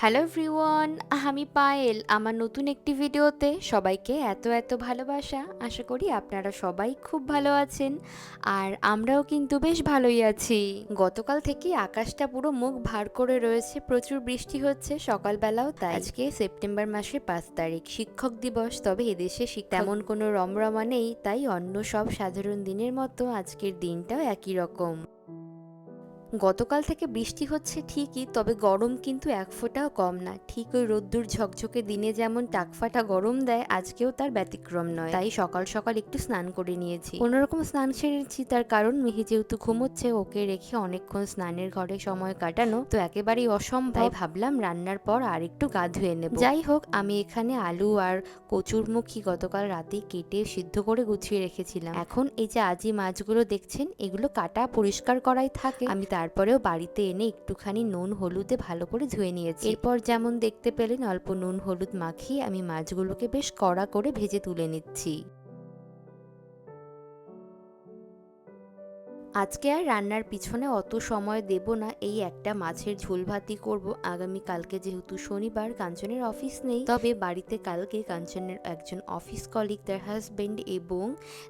Hello everyone আমি পায়েল। আমার নতুন একটি ভিডিওতে সবাইকে এত এত ভালোবাসা। আশা করি আপনারা সবাই খুব ভালো আছেন। আর আমরাও কিন্তু বেশ ভালোই আছি। গতকাল থেকে আকাশটা পুরো মুখ ভার করে রয়েছে। প্রচুর বৃষ্টি হচ্ছে সকালবেলাও, তাই আজকে সেপ্টেম্বর মাসের পাঁচ তারিখ। শিক্ষক দিবস, তবে এদেশে তেমন কোনো রমরমা নেই, তাই অন্য সব সাধারণ দিনের মতো আজকের দিনটাও একই রকম। গতকাল থেকে বৃষ্টি হচ্ছে ঠিকই, তবে গরম কিন্তু এক ফোঁটাও কম না। ঠিক ওই রোদ্দুর ঝকঝকে দিনে যেমন টাকফাটা গরম দেয়, আজকেও তার ব্যতিক্রম নয়। তাই সকাল সকাল একটু স্নান করে নিয়েছি। কোনোরকম স্নান সেরেছি, তার কারণ মিহি যেহেতু ঘুমোচ্ছে, ওকে রেখে অনেকক্ষণ স্নানের ঘরে সময় কাটানো তো একেবারেই অসম্ভব। তাই ভাবলাম রান্নার পর আর একটু গা ধুয়ে নেব। যাই হোক, আমি এখানে আলু আর কচুরমুখী গতকাল রাতে কেটে সিদ্ধ করে গুছিয়ে রেখেছিলাম। এখন এই যে আজি মাছগুলো দেখছেন, এগুলো কাটা পরিষ্কার করাই থাকে। আমি তারপরেও বাড়িতে এনে একটুখানি নুন হলুদে ভালো করে ধুয়ে নিয়েছি। এরপর যেমন দেখতে পেলেন, অল্প নুন হলুদ মাখিয়ে আমি মাছগুলোকে বেশ কড়া করে ভেজে তুলে নিচ্ছি। আজকে আর রান্নার পিছনে অত সময় দেব না, এই একটা মাছের ঝোল ভাতই করব। আগামী কালকে যেহেতু শনিবার, কাঞ্চনের অফিস নেই, তবে বাড়িতে কালকে কাঞ্চনের একজন অফিস কলিগ তার হাজবেন্ড এবং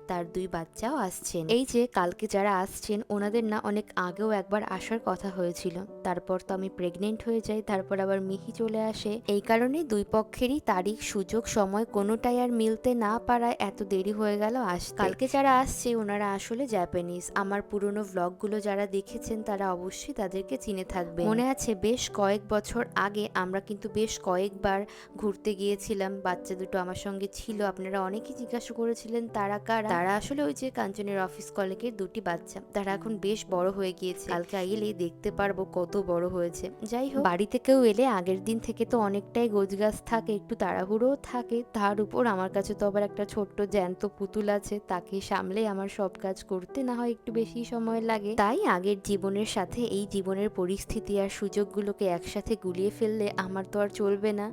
তার দুই বাচ্চাও আসছেন। এই যে, কালকে যারা আসছেন, ওনাদের না অনেক আগেও একবার আসার কথা হয়েছিল। তারপর তো আমি প্রেগনেন্ট হয়ে যাই, তারপর আবার মিহি চলে আসে। এই কারণে দুই পক্ষেরই তারিখ, সুযোগ, সময় কোনোটাই আর মিলতে না পারায় এত দেরি হয়ে গেল আস কালকে যারা আসছে, ওনারা আসলে জাপানিজ আমার পুরনো ভ্লগগুলো যারা দেখেছেন, তারা অবশ্যই তাদেরকে চিনে থাকবে মনে আছে বেশ কয়েক বছর আগে আমরা কিন্তু বেশ কয়েকবার ঘুরতে গিয়েছিলাম। বাচ্চা দুটো আমার সঙ্গে ছিল। আপনারা অনেকেই জিজ্ঞাসা করেছিলেন, তারা কারা? তারা আসলে ওই যে কাঞ্চনের অফিস কলেজের দুটি বাচ্চা। তারা এখন বেশ বড় হয়ে গিয়েছে। কালকে এলে দেখতে পারব কত বড় হয়েছে। যাই হোক বাড়ি থেকেও এলে আগের দিন থেকে তো অনেকটাই গোছগাছ থাকে, একটু তাড়াহুড়োও থাকে। তার উপর আমার কাছে তো আবার একটা ছোট্ট জ্যান্ত পুতুল আছে। তাকে সামলে আমার সব কাজ করতে না হয় একটু বেশি সময় লাগে। তাই আগের জীবনের সাথে এই জীবনের পরিস্থিতি আর সুযোগগুলোকে একসাথে গুলিয়ে ফেললে আমার তো আর চলবে না।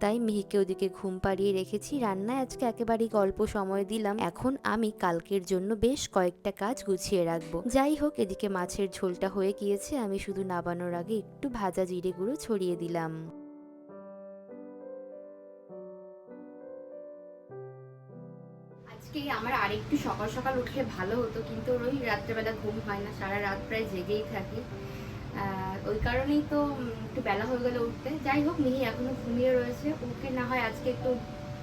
তাই মিহিকে ওদিকে ঘুম পাড়িয়ে রেখেছি। রান্নায় আজকে একেবারেই গল্প সময় দিলাম। এখন আমি কালকের জন্য বেশ কয়েকটা কাজ গুছিয়ে রাখব। যাই হোক, এদিকে মাছের ঝোলটা হয়ে গিয়েছে। আমি শুধু নাবানোর আগে একটু ভাজা জিরে গুঁড়ো ছড়িয়ে দিলাম। আজকে আমার আরেকটু সকাল সকাল উঠলে ভালো হতো, কিন্তু ওই রাত্রেবেলা ঘুম হয় না, সারা রাত প্রায় জেগেই থাকি। ওই কারণেই তো একটু বেলা হয়ে গেলে উঠতে। যাই হোক, মিহি এখনও ঘুমিয়ে রয়েছে। ওকে না হয় আজকে একটু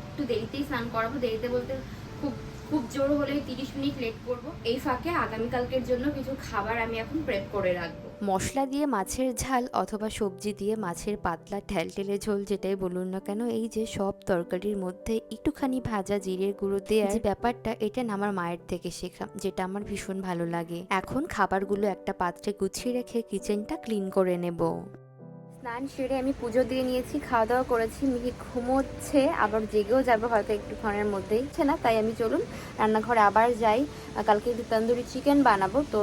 একটু দেরিতেই স্নান করাবো। দেরিতে বলতে খুব খুব জোর হলে তিরিশ মিনিট লেট করব। এই ফাঁকে আগামীকালকের জন্য কিছু খাবার আমি এখন প্রেপ করে রাখব। মশলা দিয়ে মাছের ঝাল অথবা সবজি দিয়ে মাছের পাতলা ঠেলটেলে ঝোল যেটাই বলুন না কেন এই যে সব তরকারির মধ্যে একটুখানি ভাজা জিরের গুঁড়ো দেওয়ার যে ব্যাপারটা এটা আমার মায়ের থেকে শেখা যেটা আমার ভীষণ ভালো লাগে। এখন খাবারগুলো একটা পাত্রে গুছিয়ে রেখে কিচেনটা ক্লিন করে নেব। স্নান সেরে আমি পুজো দিয়ে নিয়েছি খাওয়া দাওয়া করেছি মিহি ঘুমোচ্ছে, আবার জেগেও যাবে হয়তো একটুক্ষণের মধ্যেই। হচ্ছে না, তাই আমি চলুন রান্নাঘরে আবার যাই। কালকে একটু তন্দুরি চিকেন বানাবো, তো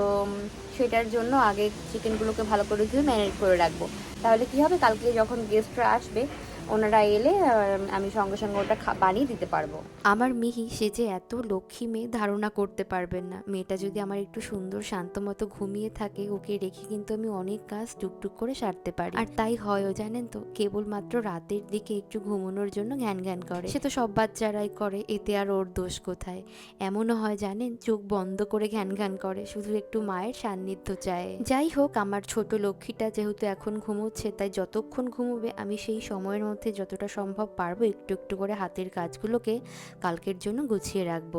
সেটার জন্য আগে চিকেনগুলোকে ভালো করে ধুয়ে ম্যানেজ করে রাখব। তাহলে কি হবে? কালকে যখন গেস্টরা আসবে ওনারা এলে আমি সঙ্গে সঙ্গে ওটা বানিয়ে দিতে পারব। আমার মিহি, সে যে এত লক্ষ্মী মেয়ে, ধারণা করতে পারবেন না। মেয়েটা যদি আমার একটু সুন্দর, শান্ত মতো ঘুমিয়ে থাকে, ওকে রেখে কিন্তু আমি অনেক কাজ টুকটুক করে সারতে পারি। আর তাই হয়ও জানেন তো, কেবলমাত্র রাতের দিকে একটু ঘুমানোর জন্য জ্ঞান জ্ঞান করে। সে তো সব বাচ্চারাই করে, এতে আর ওর দোষ কোথায়? এমনও হয়, জানেন, চোখ বন্ধ করে ঘ্যান ঘ্যান করে, শুধু একটু মায়ের সান্নিধ্য চায়। যাই হোক, আমার ছোট লক্ষ্মীটা যেহেতু এখন ঘুমোচ্ছে, তাই যতক্ষণ ঘুমোবে, আমি সেই সময়ের মধ্যে যতটা সম্ভব পারব একটু একটু করে হাতের কাজগুলোকে কালকের জন্য গুছিয়ে রাখব।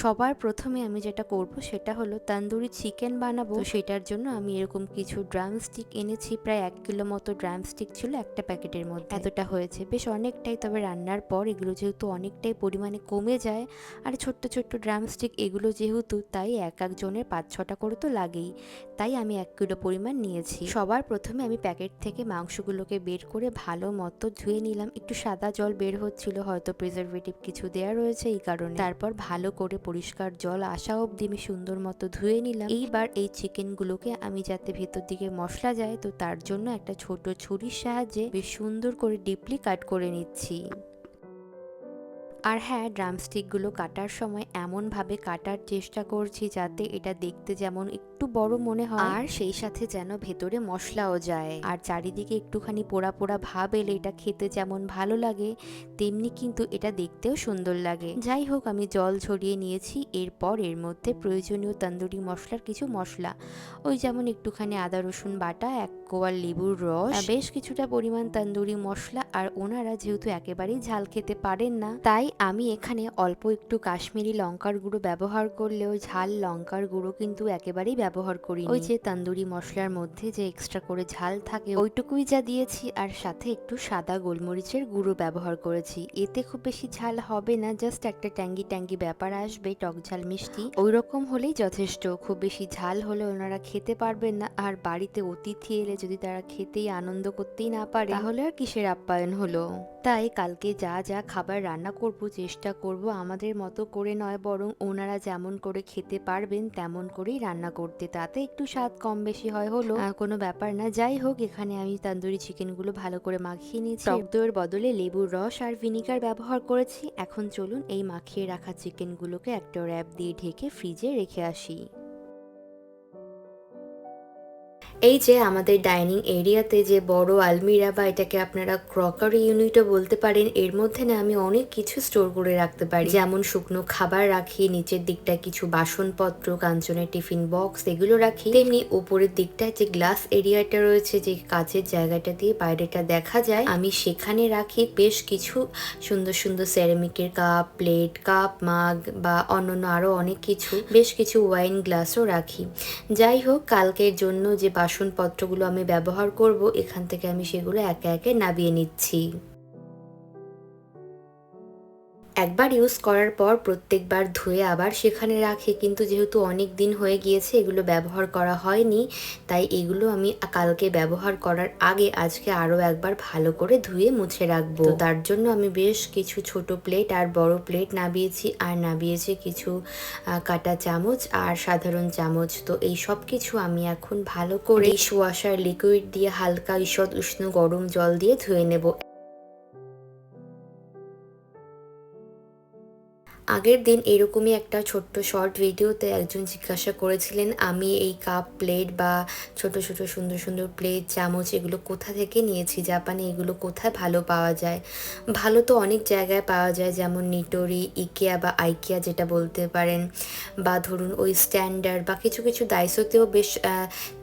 সবার প্রথমে আমি যেটা করব সেটা হলো তান্দুরি চিকেন বানাবো। সেটার জন্য আমি এরকম কিছু ড্রাম স্টিক এনেছি, প্রায় এক কিলো মতো ড্রাম স্টিক ছিল একটা প্যাকেটের মধ্যে। এতটা হয়েছে। বেশ অনেকটাই তবে রান্নার পর এগুলো যেহেতু অনেকটাই পরিমাণে কমে যায়, আর ছোট্ট ছোট্ট ড্রাম স্টিক এগুলো যেহেতু তাই এক একজনের পাঁচ ছটা করে তো লাগেই, তাই আমি এক কিলো পরিমাণ নিয়েছি। সবার প্রথমে আমি প্যাকেট থেকে মাংসগুলোকে বের করে ভালো মতো ধুয়ে নিলাম। একটু সাদা জল বের হচ্ছিল, হয়তো প্রিজারভেটিভ কিছু দেওয়া রয়েছে এই কারণে। তারপর ভালো করে পরিষ্কার জল আসা অবধি আমি সুন্দর মতো ধুয়ে নিলাম। এইবার এই চিকেনগুলোকে আমি যাতে ভেতর দিকে মশলা যায়, তো তার জন্য একটা ছোট ছুরির সাহায্যে বেশ সুন্দর করে ডিপলি কাট করে নিচ্ছি। আর হ্যাঁ ড্রামস্টিকগুলো কাটার সময় এমনভাবে কাটার চেষ্টা করছি যাতে এটা দেখতে যেমন একটু বড় মনে হয়। আর সেই সাথে যেন ভেতরে মশলাও যায়। আর চারিদিকে একটুখানি পোড়া পোড়া ভাব এলে এটা খেতে যেমন ভালো লাগে তেমনি কিন্তু এটা দেখতেও সুন্দর লাগে। যাই হোক আমি জল ছড়িয়ে নিয়েছি। এরপর এর মধ্যে প্রয়োজনীয় তন্দুরি মশলার কিছু মশলা। ওই যেমন একটুখানি আদা রসুন বাটা এক কোয়ার লেবুর রস। বেশ কিছুটা পরিমাণ তন্দুরি মশলা আর ওনারা যেহেতু একেবারেই ঝাল খেতে পারেন না তাই আমি এখানে অল্প একটু কাশ্মীরি লঙ্কার গুঁড়ো ব্যবহার করলেও ঝাল লঙ্কার গুঁড়ো কিন্তু একেবারেই ব্যবহার করি ওই যে তন্দুরি মশলার মধ্যে যে এক্সট্রা করে ঝাল থাকে, ওইটুকুই যা দিয়েছি আর সাথে একটু সাদা গোলমরিচের গুঁড়ো ব্যবহার করেছি। এতে খুব বেশি ঝাল হবে না জাস্ট একটা ট্যাঙ্গি ট্যাঙ্গি ব্যাপার আসবে, টক ঝাল মিষ্টি। ওই রকম হলেই যথেষ্ট, খুব বেশি ঝাল হলে ওনারা খেতে পারবেন না। আর বাড়িতে অতিথি এলে যদি তারা খেতেই আনন্দ করতেই না পারে, তাহলে আর কিসের আপ্যায়ন হলো? তাই কালকে যা যা খাবার রান্না করব, চেষ্টা করব আমাদের মতো করে নয়, বরং ওনারা যেমন করে খেতে পারবেন তেমন করেই রান্না করতে। তাতে একটু স্বাদ কম বেশি হয় হলো। কোনো ব্যাপার না। যাই হোক, এখানে আমি তান্দুরি চিকেনগুলো ভালো করে মাখিয়ে নিয়েছি। টক দইয়ের বদলে লেবুর রস আর ভিনিগার ব্যবহার করেছি। এখন চলুন এই মাখিয়ে রাখা চিকেনগুলোকে একটা র্যাপ দিয়ে ঢেকে ফ্রিজে রেখে আসি। এই যে আমাদের ডাইনিং এরিয়াতে যে বড় আলমিরা বা এটাকে আপনারা ক্রকারি ইউনিটও বলতে পারেন, এর মধ্যে না আমি অনেক কিছু স্টোর করে রাখতে পারি। যেমন শুকনো খাবার রাখি, নিচের দিকটায় কিছু বাসনপত্র, কাঞ্চনের টিফিন বক্স, এগুলো রাখি। তেমনি উপরের দিকটায় যে গ্লাস এরিয়াটা রয়েছে, যে কাচের জায়গাটা দিয়ে বাইরেটা দেখা যায়, আমি সেখানে রাখি। বেশ কিছু সুন্দর সুন্দর সেরামিকের কাপ প্লেট কাপ মাগ বা অন্যান্য আরও অনেক কিছু। বেশ কিছু ওয়াইন গ্লাসও রাখি। যাই হোক, কালকের জন্য যে বাসনপত্রগুলো আমি ব্যবহার করব এখান থেকে আমি সেগুলো একে একে নাবিয়ে নিচ্ছি। একবার ইউজ করার পর প্রত্যেকবার ধুয়ে আবার সেখানে রাখি। কিন্তু যেহেতু অনেক দিন হয়ে গিয়েছে এগুলো ব্যবহার করা হয়নি তাই এগুলো আমি কালকে ব্যবহার করার আগে আজকে আরও একবার ভালো করে ধুয়ে মুছে রাখব। তার জন্য আমি বেশ কিছু ছোট প্লেট আর বড় প্লেট নাবিয়েছি আর নাবিয়েছি কিছু কাটা চামচ আর সাধারণ চামচ। তো এই সব কিছু আমি এখন ভালো করে ডিশ ওয়াশার লিকুইড দিয়ে হালকা ঈষৎ উষ্ণ গরম জল দিয়ে ধুয়ে নেব। আগের দিন এরকমই একটা ছোট্ট শর্ট ভিডিওতে একজন জিজ্ঞাসা করেছিলেন, আমি এই কাপ প্লেট বা ছোট ছোট, সুন্দর সুন্দর প্লেট চামচ এগুলো কোথা থেকে নিয়েছি? জাপানে এগুলো কোথায় ভালো পাওয়া যায়? ভালো তো অনেক জায়গায় পাওয়া যায়, যেমন নিটোরি, ইকেয়া বা আইকিয়া যেটা বলতে পারেন, বা ধরুন ওই স্ট্যান্ডার্ড বা কিছু কিছু দাইসোতেও বেশ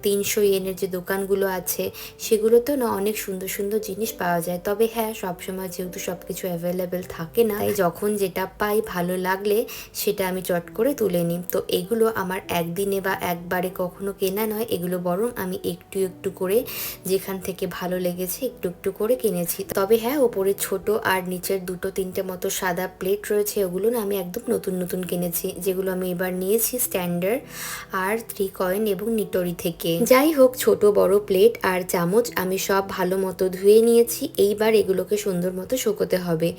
তিনশো ইয়েনের যে দোকানগুলো আছে, সেগুলোতেও না অনেক সুন্দর সুন্দর জিনিস পাওয়া যায়। তবে হ্যাঁ সবসময় যেহেতু সব কিছু অ্যাভেলেবেল থাকে না, তাই যখন যেটা পাই ভালো লাগলে সেটা আমি চট করে তুলে নিই। তো এগুলো আমার একদিনে বা একবারে কখনো কেনা নয়, এগুলো বরং আমি একটু একটু করে যেখান থেকে ভালো লেগেছে একটু একটু করে কিনেছি। তবে হ্যাঁ ওপরে ছোট আর নিচের দুটো তিনটে মতো সাদা প্লেট রয়েছে, ওগুলো না আমি একদম নতুন নতুন কিনেছি, যেগুলো আমি এবার নিয়েছি স্ট্যান্ডার্ড আর থ্রি কয়েন এবং নিটোরি থেকে। যাই হোক, ছোট, বড় প্লেট আর চামচ আমি সব ভালো মতো ধুয়ে নিয়েছি, এইবার এগুলোকে সুন্দর মতো শুকোতে হবে।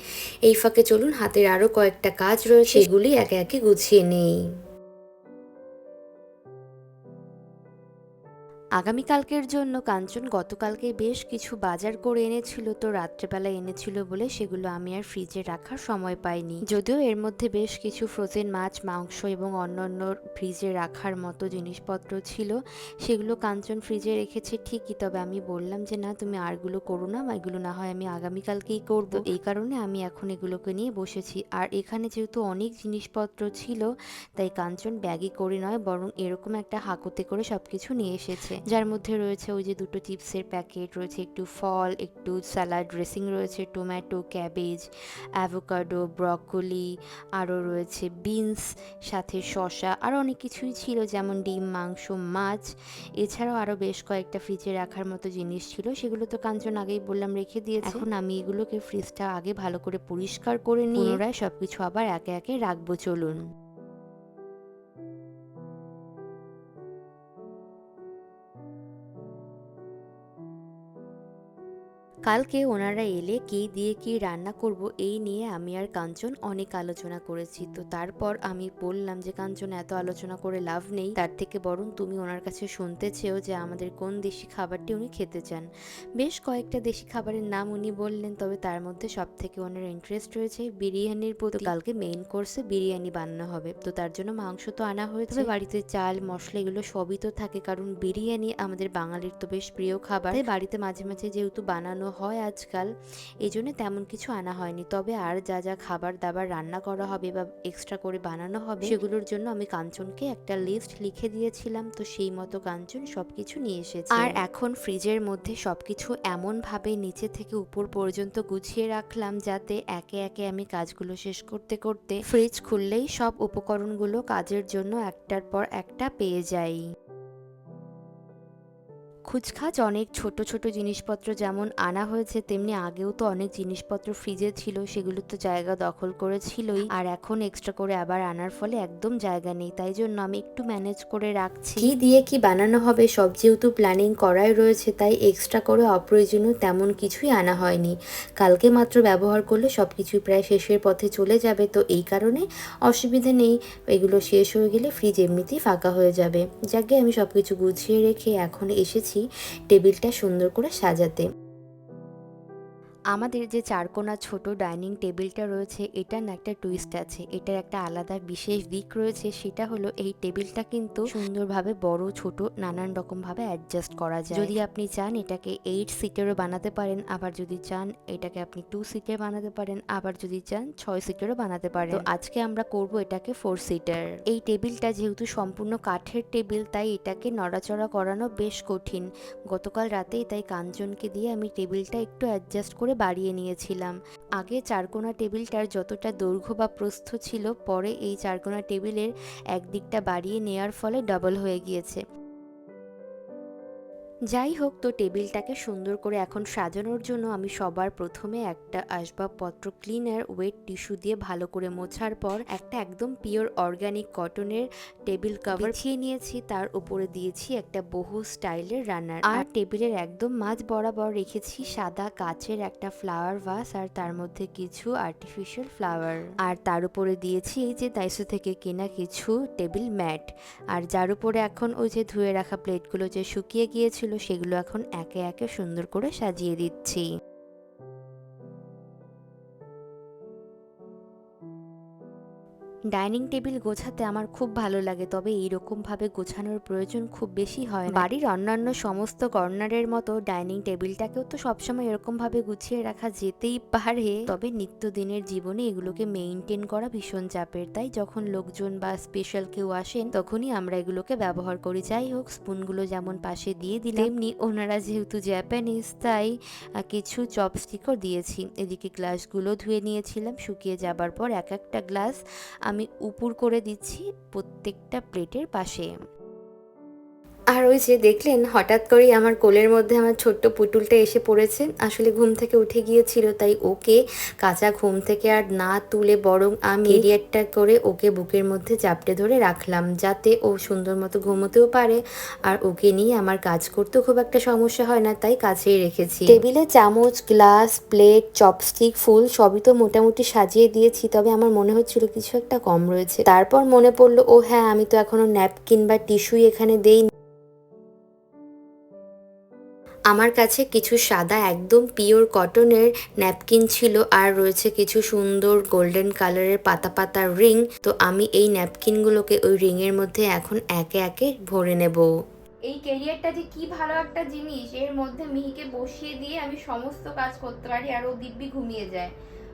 এই ফাঁকে চলুন, হাতের আরও কয়েকটা কাজ রয়েছে সেগুলি একে একে গুছিয়ে নেই। আগামীকালকের জন্য কাঞ্চন গতকালকে বেশ কিছু বাজার করে এনেছিল তো রাত্রেবেলা এনেছিল বলে সেগুলো আমি আর ফ্রিজে রাখার সময় পাইনি। যদিও এর মধ্যে বেশ কিছু ফ্রোজেন মাছ মাংস এবং অন্যান্য ফ্রিজে রাখার মতো জিনিসপত্র ছিল সেগুলো কাঞ্চন ফ্রিজে রেখেছে ঠিকই তবে আমি বললাম যে না তুমি আরগুলো করো না এগুলো না হয় আমি আগামীকালকেই করব। এই কারণে আমি এখন এগুলোকে নিয়ে বসেছি। আর এখানে যেহেতু অনেক জিনিসপত্র ছিল তাই কাঞ্চন ব্যাগে করে নয় বরং এরকম একটা হাঁকুতে করে সব কিছু নিয়ে এসেছে। যার মধ্যে রয়েছে ওই যে দুটো চিপসের প্যাকেট রয়েছে একটু ফল একটু স্যালাড ড্রেসিং রয়েছে টমেটো ক্যাবেজ অ্যাভোকাডো ব্রকলি আরও রয়েছে বিনস সাথে শসা আরও অনেক কিছুই ছিল যেমন ডিম মাংস মাছ। এছাড়াও আরও বেশ কয়েকটা ফ্রিজে রাখার মতো জিনিস ছিল সেগুলো তো কাঞ্চন আগেই বললাম রেখে দিয়েছে। এখন আমি এগুলোকে ফ্রিজটা আগে ভালো করে পরিষ্কার করে নিয়ে পুনরায় সবকিছু আবার একে একে রাখব চলুন। কালকে ওনারা এলে কি দিয়ে কি রান্না করব এই নিয়ে আমি আর কাঞ্চন অনেক আলোচনা করেছি। তো তারপর আমি বললাম যে কাঞ্চন এত আলোচনা করে লাভ নেই। তার থেকে বরং তুমি ওনার কাছে শুনতে চেয়েও যে আমাদের কোন দেশি খাবারটি উনি খেতে চান। বেশ কয়েকটা দেশি খাবারের নাম উনি বললেন তবে তার মধ্যে সব থেকে ওনার ইন্টারেস্ট রয়েছে বিরিয়ানির প্রতি। কালকে মেইন কোর্সে বিরিয়ানি বানানো হবে। তো তার জন্য মাংস তো আনা হয়েছে। বাড়িতে চাল মশলা এগুলো সবই তো থাকে কারণ বিরিয়ানি আমাদের বাঙালির তো বেশ প্রিয় খাবার। বাড়িতে মাঝে মাঝে যেহেতু বানানো হয় আজকাল এই জন্য তেমন কিছু আনা হয়নি। তবে আর যা যা খাবার দাবার রান্না করা হবে বা এক্সট্রা করে বানানো হবে, সেগুলোর জন্য আমি কাঞ্চনকে একটা লিস্ট লিখে দিয়েছিলাম। তো সেই মতো কাঞ্চন সবকিছু নিয়ে এসেছে। আর এখন ফ্রিজের মধ্যে সবকিছু এমন ভাবে নিচে থেকে উপর পর্যন্ত গুছিয়ে রাখলাম যাতে একে একে আমি কাজগুলো শেষ করতে করতে ফ্রিজ খুললেই সব উপকরণগুলো কাজের জন্য একটার পর একটা পেয়ে যাই। খুচখাচ অনেক ছোট ছোট জিনিসপত্র যেমন আনা হয়েছে, তেমনি আগেও তো অনেক জিনিসপত্র ফ্রিজে ছিল, সেগুলো তো জায়গা দখল করেছিলই। আর এখন এক্সট্রা করে আবার আনার ফলে একদম জায়গা নেই, তাই জন্য আমি একটু ম্যানেজ করে রাখছি। কি দিয়ে কি বানানো হবে, সব যেহেতু প্ল্যানিং করাই রয়েছে, তাই এক্সট্রা করে অপ্রয়োজনীয় তেমন কিছুই আনা হয়নি। কালকে মাত্র ব্যবহার করলে সব কিছুই প্রায় শেষের পথে চলে যাবে, তো এই কারণে অসুবিধা নেই। এগুলো শেষ হয়ে গেলে ফ্রিজ এমনিতেই ফাঁকা হয়ে যাবে। যাকে আমি সব কিছু গুছিয়ে রেখে এখন এসেছি। টেবিলটা সুন্দর করে সাজাতে। আমাদের যে চারকোনা ছোট ডাইনিং টেবিলটা রয়েছে, এটার না একটা টুইস্ট আছে। এটার একটা আলাদা বিশেষ দিক রয়েছে, সেটা হলো এই টেবিলটা কিন্তু সুন্দরভাবে বড়, ছোট, নানান রকম ভাবে অ্যাডজাস্ট করা যায়। যদি আপনি চান এটাকে এইট সিটেরও বানাতে পারেন, আবার যদি চান এটাকে আপনি টু সিটের বানাতে পারেন, আবার যদি চান ছয় সিটেরও বানাতে পারেন। তো আজকে আমরা করব এটাকে ফোর সিটার এই টেবিলটা যেহেতু সম্পূর্ণ কাঠের টেবিল, তাই এটাকে নড়াচড়া করানো বেশ কঠিন। গতকাল রাতেই তাই কাঞ্চনকে দিয়ে আমি টেবিলটা একটু অ্যাডজাস্ট করে বাড়িয়ে নিয়েছিলাম। আগে চারকোনা টেবিলটার যতটা দৈর্ঘ্য বা প্রস্থ ছিল, পরে এই চারকোনা টেবিলের একদিকটা বাড়িয়ে নেওয়ার ফলে ডবল হয়ে গিয়েছে। যাই হোক তো টেবিলটাকে সুন্দর করে এখন সাজানোর জন্য আমি সবার প্রথমে একটা আসবাবপত্র ক্লিনার ওয়েট টিস্যু দিয়ে ভালো করে মোছার পর একটা একদম পিওর অর্গানিক কটনের টেবিল কভার বিছিয়ে নিয়েছি। তার উপরে দিয়েছি একটা বহু স্টাইলের রান্নার আর টেবিলের একদম মাঝ বরাবর রেখেছি সাদা কাচের একটা ফ্লাওয়ার ভাস আর তার মধ্যে কিছু আর্টিফিশিয়াল ফ্লাওয়ার আর তার উপরে দিয়েছি এই যে দাইসো থেকে কেনা কিছু টেবিল ম্যাট আর যার উপরে এখন ওই যে ধুয়ে রাখা প্লেটগুলো যে শুকিয়ে গিয়েছিল সেগুলো এখন একে একে সুন্দর করে সাজিয়ে দিচ্ছি। ডাইনিং টেবিল গোছাতে আমার খুব ভালো লাগে, তবে এইরকম ভাবে গোছানোর প্রয়োজন খুব বেশি হয় বাড়ির অন্যান্য সমস্ত কর্নারের মতো ডাইনিং টেবিলটাকেও তো সবসময় এরকম ভাবে গুছিয়ে রাখা যেতেই পারে। তবে নিত্যদিনের জীবনে এগুলোকে মেইনটেন করা ভীষণ চাপের। তাই যখন লোকজন বা স্পেশাল কেউ আসেন, তখনই আমরা এগুলোকে ব্যবহার করি। যাই হোক, স্পুনগুলো যেমন পাশে দিয়ে দিলে এমনি ওনারা যেহেতু জ্যাপানিজ তাই কিছু চপস্টিকও দিয়েছি। এদিকে গ্লাসগুলো ধুয়ে নিয়েছিলাম, শুকিয়ে যাবার পর এক একটা গ্লাস আমি উপুর করে দিচ্ছি প্রত্যেকটা প্লেটের পাশে। আর ওই যে দেখলেন, হঠাৎ করেই আমার কোলের মধ্যে আমার ছোট্ট পুতুলটা এসে পড়েছে। আসলে ঘুম থেকে উঠে গিয়েছিল, তাই ওকে কাঁচা ঘুম থেকে আর না তুলে বরং আমি এরিয়ারটা করে ওকে বুকের মধ্যে চাপটে ধরে রাখলাম, যাতে ও সুন্দর মতো ঘুমোতেও পারে। আর ওকে নিয়ে আমার কাজ করতেও খুব একটা সমস্যা হয় না, তাই কাছেই রেখেছি। টেবিলে চামচ, গ্লাস, প্লেট, চপস্টিক, ফুল সবই তো মোটামুটি সাজিয়ে দিয়েছি, তবে আমার মনে হচ্ছিল কিছু একটা কম রয়েছে। তারপর মনে পড়ল ও হ্যাঁ আমি তো এখনও ন্যাপকিন বা টিস্যুই এখানে দেই আমার কাছে কিছু সাদা, একদম পিওর কটনের ন্যাপকিন ছিল আর রয়েছে কিছু সুন্দর গোল্ডেন কালারের পাতা পাতা রিং তো আমি এই ন্যাপকিনগুলোকে ওই রিংয়ের মধ্যে এখন একে একে ভরে নেব। এই ক্যারিয়ারটা যে কি ভালো একটা জিনিস, এর মধ্যে মিহিকে বসিয়ে দিয়ে আমি সমস্ত কাজ করতে পারি আর ও দিব্যি ঘুমিয়ে যায়।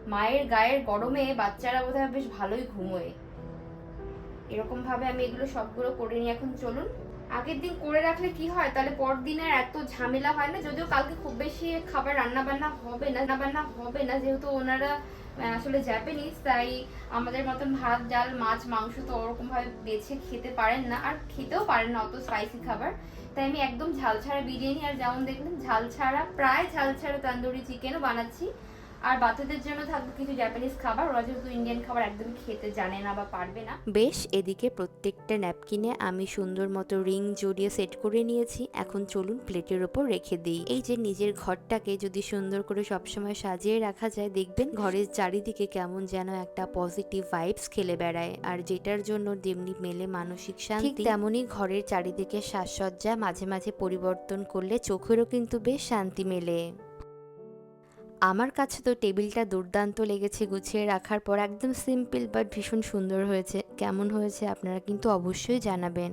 মায়ের গায়ের গরমে বাচ্চারা বোধহয় বেশ ভালোই ঘুমোয়। এরকম ভাবে আমি এগুলো সবগুলো করে নিই। এখন চলুন আগের দিন করে রাখলে কি হয়? তাহলে পর দিন এত ঝামেলা হয় না? যদিও কালকে খুব বেশি খাবার রান্না বান্না হবে না রান্না বান্না হবে না, যেহেতু ওনারা আসলে জাপানিজ তাই আমাদের মতন ভাত, ডাল, মাছ, মাংস তো ওরকম ভাবে বেছে খেতে পারেন না। আর খেতেও পারেন না অত স্পাইসি খাবার। তাই আমি একদম ঝাল ছাড়া বিরিয়ানি আর যেমন দেখলেন ঝাল ছাড়া প্রায় ঝাল ছাড়া তন্দুরি চিকেনও বানাচ্ছি। আর বাচ্চাদের জন্য থাকবে কিছু জাপানিজ খাবার। ওরা যেহেতু ইন্ডিয়ান খাবার একদমই খেতে জানে না বা পারবে না। বেশ এদিকে প্রত্যেকটা ন্যাপকিনে আমি সুন্দর মতো রিং জড়িয়ে সেট করে নিয়েছি। এখন চলুন প্লেটের ওপর রেখে দিই। এই যে নিজের ঘরটাকে যদি সুন্দর করে সবসময় সাজিয়ে রাখা যায় দেখবেন ঘরের চারিদিকে কেমন যেন একটা পজিটিভ ভাইবস খেলে বেড়ায়। আর যেটার জন্য যেমনি মেলে মানসিক শান্তি তেমনই ঘরের চারিদিকে সাজসজ্জা মাঝে মাঝে পরিবর্তন করলে চোখেরও কিন্তু বেশ শান্তি মেলে। আমার কাছে তো টেবিলটা দুর্দান্ত লেগেছে গুছিয়ে রাখার পর একদম সিম্পল বাট ভীষণ সুন্দর হয়েছে। কেমন হয়েছে আপনারা কিন্তু অবশ্যই জানাবেন।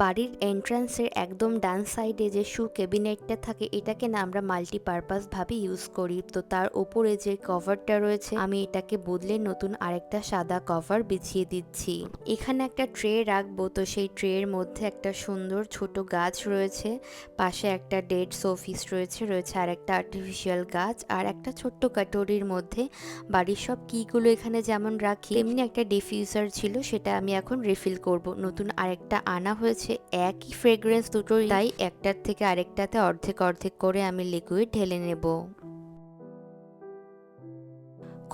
বাড়ির এন্ট্রান্সের একদম ডান সাইডে যে শু ক্যাবিনেটটা থাকে, এটাকে না আমরা মাল্টিপারপাস ভাবে ইউজ করি। তো তার ওপরে যে কভারটা রয়েছে, আমি এটাকে বদলে নতুন আরেকটা সাদা কভার বিছিয়ে দিচ্ছি। এখানে একটা ট্রে রাখব, তো সেই ট্রের মধ্যে একটা সুন্দর ছোট গাছ রয়েছে, পাশে একটা ডেড শোপিস রয়েছে রয়েছে আর একটা আর্টিফিশিয়াল গাছ, আর একটা ছোট্ট কাটোরির মধ্যে বাড়ির সব কিগুলো এখানে যেমন রাখি এমনি একটা ডিফিউজার ছিল, সেটা আমি এখন রিফিল করব। নতুন আরেকটা আনা হয়েছে একই ফ্রেগরেন্স দুটোই তাই একটার থেকে আরেকটাতে অর্ধেক অর্ধেক করে আমি লিকুইড ঢেলে নেব।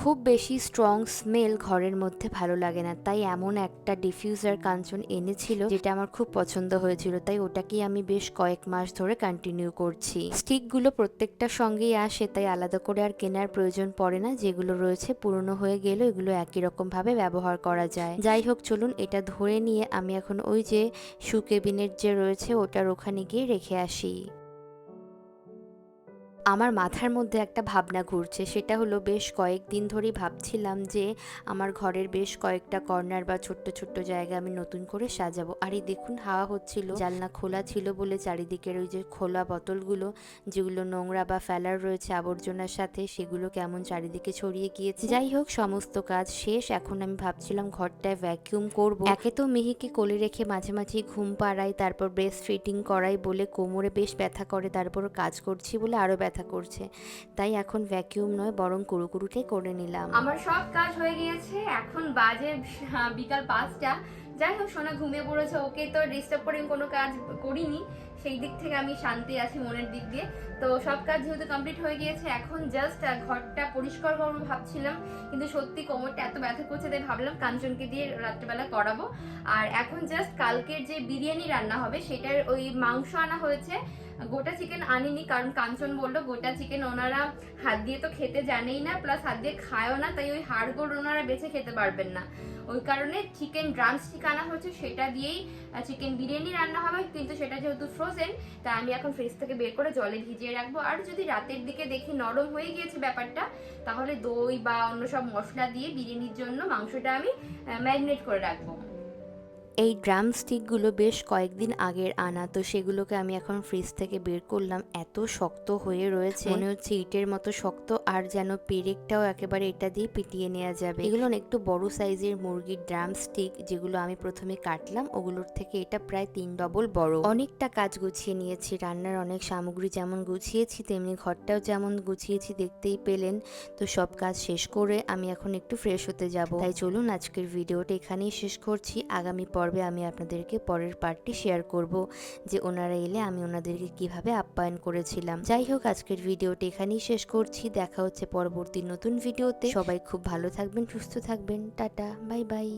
খুব বেশি স্ট্রং স্মেল ঘরের মধ্যে ভালো লাগে না। তাই এমন একটা ডিফিউজার কাঞ্চন এনেছিল যেটা আমার খুব পছন্দ হয়েছিল। তাই ওটাকেই আমি বেশ কয়েক মাস ধরে কন্টিনিউ করছি। স্টিকগুলো প্রত্যেকটার সঙ্গেই আসে, তাই আলাদা করে আর কেনার প্রয়োজন পড়ে না। যেগুলো রয়েছে পুরনো হয়ে গেলেও এগুলো একই রকম ভাবে ব্যবহার করা যায়। যাই হোক, চলুন এটা ধরে নিয়ে আমি এখন ওই যে শু কেবিনেট যে রয়েছে, ওটার ওখানে গিয়ে রেখে আসি। আমার মাথার মধ্যে একটা ভাবনা ঘুরছে। সেটা হলো বেশ কয়েকদিন ধরেই ভাবছিলাম যে, আমার ঘরের বেশ কয়েকটা কর্নার বা ছোট্ট ছোট্ট জায়গা আমি নতুন করে সাজাবো। আর এই দেখুন, হাওয়া হচ্ছিল। জালনা খোলা ছিল বলে চারিদিকের ওই যে খোলা বোতলগুলো, যেগুলো নোংরা বা ফেলার রয়েছে আবর্জনার সাথে, সেগুলো কেমন চারিদিকে ছড়িয়ে গিয়েছে। যাই হোক, সমস্ত কাজ শেষ। এখন আমি ভাবছিলাম ঘরটায় ভ্যাকিউম করব। একে তো মেহিকে কোলে রেখে মাঝে মাঝে ঘুম পাড়াই, তারপর ব্রেস্ট ফিটিং করাই বলে কোমরে বেশ ব্যথা করে তারপর কাজ করছি বলে আরও ব্যথা করছে। তাই এখন ভ্যাকিউম নয়, বরং কুড়ুকুড়ুটাই করে নিলাম। আমার সব কাজ হয়ে গিয়েছে, এখন বাজে বিকাল পাঁচটা। যাই হোক, সোনা ঘুমিয়ে পড়েছে, ওকে তো ডিস্টার্ব করে কোনো কাজ করিনি। সেই দিক থেকে আমি শান্তি আছি মনের দিক দিয়ে। তো সব কাজ যেহেতু কমপ্লিট হয়ে গিয়েছে, এখন জাস্ট ঘরটা পরিষ্কার করব ভাবছিলাম। কিন্তু সত্যি কোমরটা এত ব্যথা করছে, তাই ভাবলাম কাঞ্চনকে দিয়ে রাত্রেবেলা করাবো। আর এখন জাস্ট কালকের যে বিরিয়ানি রান্না হবে, সেটার ওই মাংস আনা হয়েছে। গোটা চিকেন আনিনি, কারণ কাঞ্চন বলল গোটা চিকেন ওনারা হাত দিয়ে তো খেতে জানেই না প্লাস হাত দিয়ে খায়ও না, তাই ওই হাড়গোড় ওনারা বেছে খেতে পারবেন না। ওই কারণে চিকেন ড্রাম স্টিক আনা হয়েছে, সেটা দিয়েই চিকেন বিরিয়ানি রান্না হবে, কিন্তু সেটা যেহেতু ফ্রোজেন তাই আমি এখন ফ্রিজ থেকে বের করে জলে ভিজিয়ে রাখব। আর যদি রাতের দিকে দেখি নরম হয়ে গিয়েছে ব্যাপারটা, তাহলে দই বা অন্য সব মশলা দিয়ে বিরিয়ানির জন্য মাংসটা আমি ম্যারিনেট করে রাখব। এই ড্রাম স্টিকগুলো বেশ কয়েকদিন আগের আনা তো সেগুলোকে আমি এখন ফ্রিজ থেকে বের করলাম। এত শক্ত হয়ে রয়েছে। মনে হচ্ছে ইটের মতো শক্ত আর যেন পেরেকটাও একেবারে এটা দিয়ে পিটিয়ে নেওয়া যাবে। এগুলো একটু বড় সাইজের মুরগির ড্রাম স্টিক যেগুলো আমি প্রথমে কাটলাম ওগুলোর থেকে এটা প্রায় তিন ডবল বড়। অনেকটা কাজ গুছিয়ে নিয়েছি রান্নার অনেক সামগ্রী যেমন গুছিয়েছি তেমনি ঘরটাও যেমন গুছিয়েছি দেখতেই পেলেন। তো সব কাজ শেষ করে আমি এখন একটু ফ্রেশ হতে যাব। তাই চলুন আজকের ভিডিওটা এখানেই শেষ করছি। আগামী পর্বে আমি আপনাদেরকে পরের পার্টটি শেয়ার করব, যে ওনারা এলে আমি ওনাদেরকে কীভাবে আপ্যায়ন করেছিলাম। যাই হোক, আজকের ভিডিওটি এখানেই শেষ করছি। দেখা হচ্ছে পরবর্তী নতুন ভিডিওতে। সবাই খুব ভালো থাকবেন, সুস্থ থাকবেন। Tata bye bye